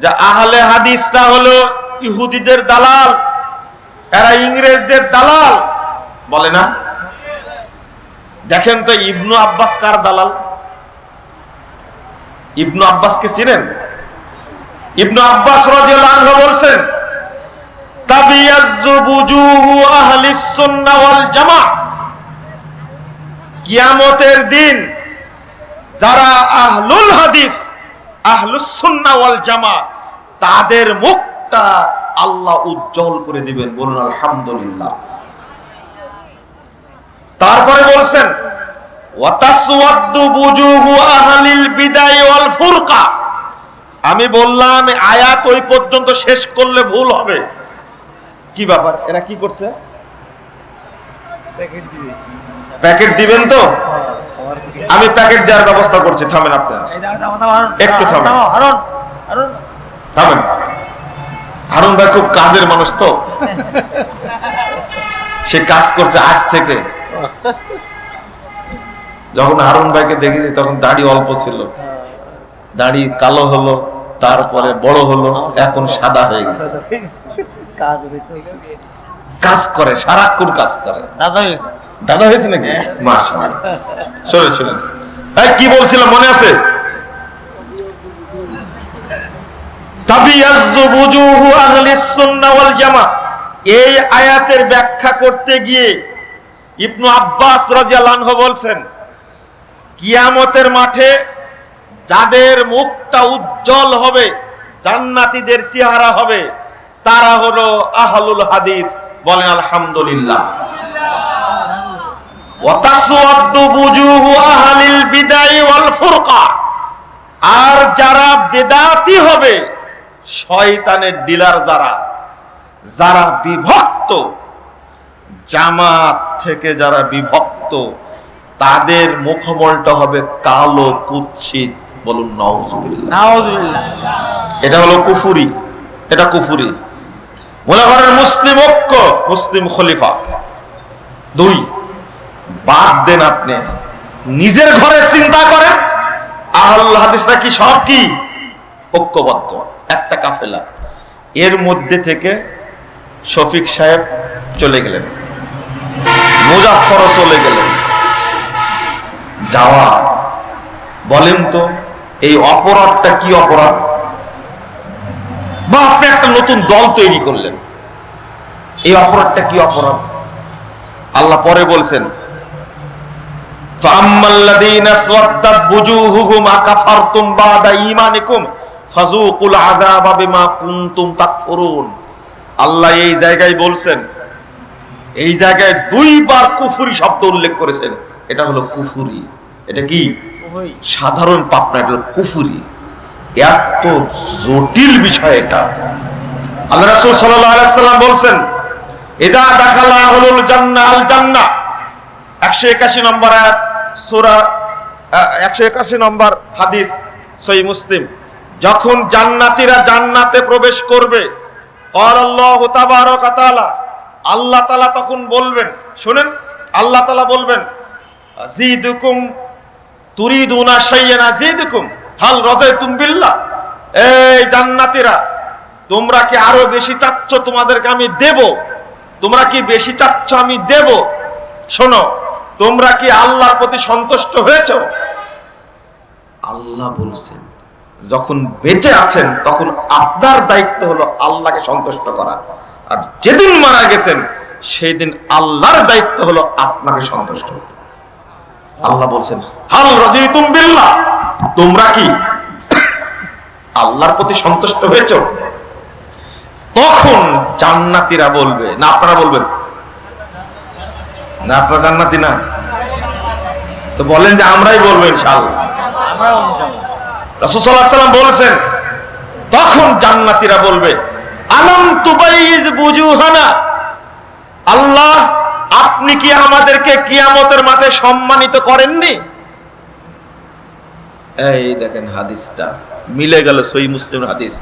যে আহলে হাদিসটা হলো ইহুদিদের দালাল, এরা ইংরেজদের দালাল। বলে না? দেখেন তো ইবনু আব্বাস কার দালাল? ইবনু আব্বাসকে চিনেন? ইবনু আব্বাস রাদিয়াল্লাহু আনহু বলছেন তাবিয়াজ্জু বুজুহু আহলিস সুন্নাহ ওয়াল জামাআহ কিয়ামতের দিন যারা আহলুল হাদিস ওয়াল জামা তাদের মুখটা আল্লাহ উজ্জ্বল করে দিবেন বলুন আলহামদুলিল্লাহ। তারপরে বলছেন আমি বললাম আয়াত ওই পর্যন্ত শেষ করলে ভুল হবে। কি ব্যাপার? এরা কি করছে? প্যাকেট দিবেন তো? কি আমি প্যাকেট দেওয়ার ব্যবস্থা করছি থামেন আপনারা একটু থামো। দাও, হারুন হারুন। থামেন। হারুন ভাই খুব কাজের মানুষ তো। সে কাজ করছে আজ থেকে। যখন হারুন ভাইকে দেখেছি তখন দাড়ি অল্প ছিল। দাড়ি কালো হলো তারপরে বড় হলো এখন সাদা হয়ে গেছে। কাজ হয়েছে। কাজ করে সারাক্ষণ কাজ করে। দাদা হয়েছে। দাদা হয়েছে নাকি? মাশাআল্লাহ। শুনেন শুনেন। এই কি বলছিলাম মনে আছে? তাবিয়াজ্জু বুজুহু আহলিস সুন্নাহ ওয়াল জামা। এই আয়াতের ব্যাখ্যা করতে গিয়ে ইবনু আব্বাস রাদিয়াল্লাহু আনহু বলছেন কিয়ামতের মাঠে যাদের মুখটা উজ্জ্বল হবে জান্নাতীদের চেহারা হবে তারা হলো আহলুল হাদিস। বলেন আলহামদুলিল্লাহ। আর যারা বেদাতি হবে শয়তানের ডিলার যারা যারা বিভক্ত জামাত থেকে যারা বিভক্ত তাদের মুখমলটা হবে কালো কুচ্ছিত বলুন নওজুবিল্লাহ এটা হলো কুফুরি এটা কুফুরি। করেন মুসলিম ঐক্য, মুসলিম খলিফা। দুই, বাদ দেন আপনি। নিজের ঘরে চিন্তা করেন আহল হাদিসরা কি সব কি? ঐক্যবদ্ধ, একটা কাফেলা। এর মধ্যে থেকে শফিক সাহেব চলে গেলেন। মুজাফরও চলে গেলেন। যাওয়া। বলেন তো, এই অপরাধটা কি অপরাধ? নতুন দল তৈরি করলেন। এই অপরাধটা কি অপরাধ? আল্লাহ পরে বলছেন আল্লাহ এই জায়গায় বলছেন এই জায়গায় দুইবার কুফুরি শব্দ উল্লেখ করেছেন। এটা হলো কুফুরি। এটা কি? সাধারণ পাপনা এটা হলো কুফুরি। এত জটিল বিষয় এটা। আল্লাহ রাসূল সাল্লাল্লাহু আলাইহি সাল্লাম বলছেন ইদা দাখালা আহলুল জান্নাহ আল জান্নাহ 181 নম্বর আয়াত সূরা আহ, 181 নম্বর হাদিস সহিহ মুসলিম যখন জান্নাতীরা জান্নাতে প্রবেশ করবে قال الله تبارك وتعالى আল্লাহ তাআলা তখন বলবেন শুনেন আল্লাহ তাআলা বলবেন আজিদুকুম তুরিদুনা শাইয়ান আজিদুকুম হাল রাজাইতুম বিল্লাহ এই জান্নাতীরা তোমরা কি আরও বেশি চাচ্ছ তোমাদেরকে আমি দেব? তোমরা কি বেশি চাচ্ছ আমি দেব? শোনো, তোমরা কি আল্লাহর প্রতি সন্তুষ্ট হয়েছো? আল্লাহ বলছেন, যখন বেঁচে আছেন, তখন আপনার দায়িত্ব হলো আল্লাহকে সন্তুষ্ট করা। আর যেদিন মারা গেছেন সেই দিন আল্লাহর দায়িত্ব হলো আপনাকে সন্তুষ্ট করা। আল্লাহ বলছেন, হাল রাজিতুম বিল্লাহ। তোমরা কি আল্লাহর প্রতি সন্তুষ্ট হয়েছো? তখন জান্নাতীরা বলবে? না, আপনারা বলবেন। না, আপনারা জান্নাতি না? তো বলেন যে আমরাই বলব ইনশাআল্লাহ। আমরা সাল্লাম বলেছেন, তখন জান্নাতীরা বলবে, আলম তুবাইজ বুজুহানা? আল্লাহ, আপনি কি আমাদেরকে কিয়ামতের মাঠে সম্মানিত করেননি? এই দেখেন হাদিসটা, মিলে গেল সই মুসলিম হাদিস।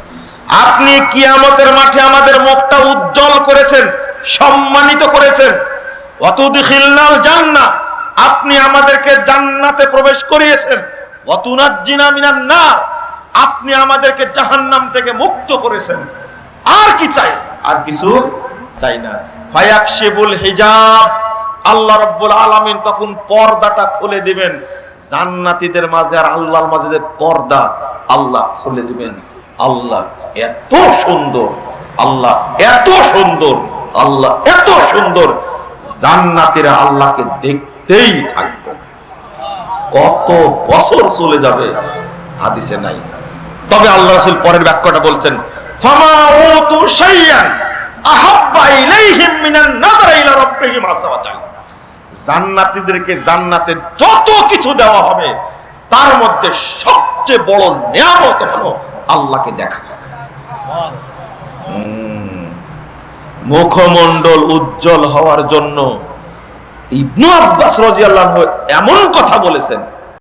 আপনি কিয়ামতের মাঠে আমাদের মুখটা উজ্জ্বল করেছেন, সম্মানিত করেছেন। আপনি আমাদেরকে জান্নাতে প্রবেশ করিয়েছেন। অতুনাজ্জিনা নার, আপনি আমাদেরকে জাহান্নাম থেকে মুক্ত করেছেন। আর কি চাই? আর কিছু চাই না। ফায়াকশিবুল হিজাব, আল্লাহ রাব্বুল আলামিন তখন পর্দাটা খুলে দিবেন। জান্নাতীদের মাঝে আর আল্লাহর মাঝে পর্দা, আল্লাহ খুলে দিবেন। আল্লাহ এত সুন্দর, আল্লাহ এত সুন্দর, আল্লাহ এত সুন্দর, জান্নাতীরা আল্লাহকে দেখতেই থাকবেন কত বছর চলে যাবে হাদিসে নাই। তবে আল্লাহ রাসূল পরের বাক্যটা বলছেন, ফামা উতু শাইয়ান আহাব্বা ইলাইহিম মিনান নাযার ইলা রাব্বিহিম জান্নাতীদেরকে জান্নাতে যত কিছু দেওয়া হবে, তার মধ্যে সবচেয়ে বড় নিয়ামত হলো আল্লাহকে দেখা। মুখমন্ডল উজ্জ্বল হওয়ার জন্য ইবনু আব্বাস রাদিয়াল্লাহু আনহু এমন কথা বলেছেন।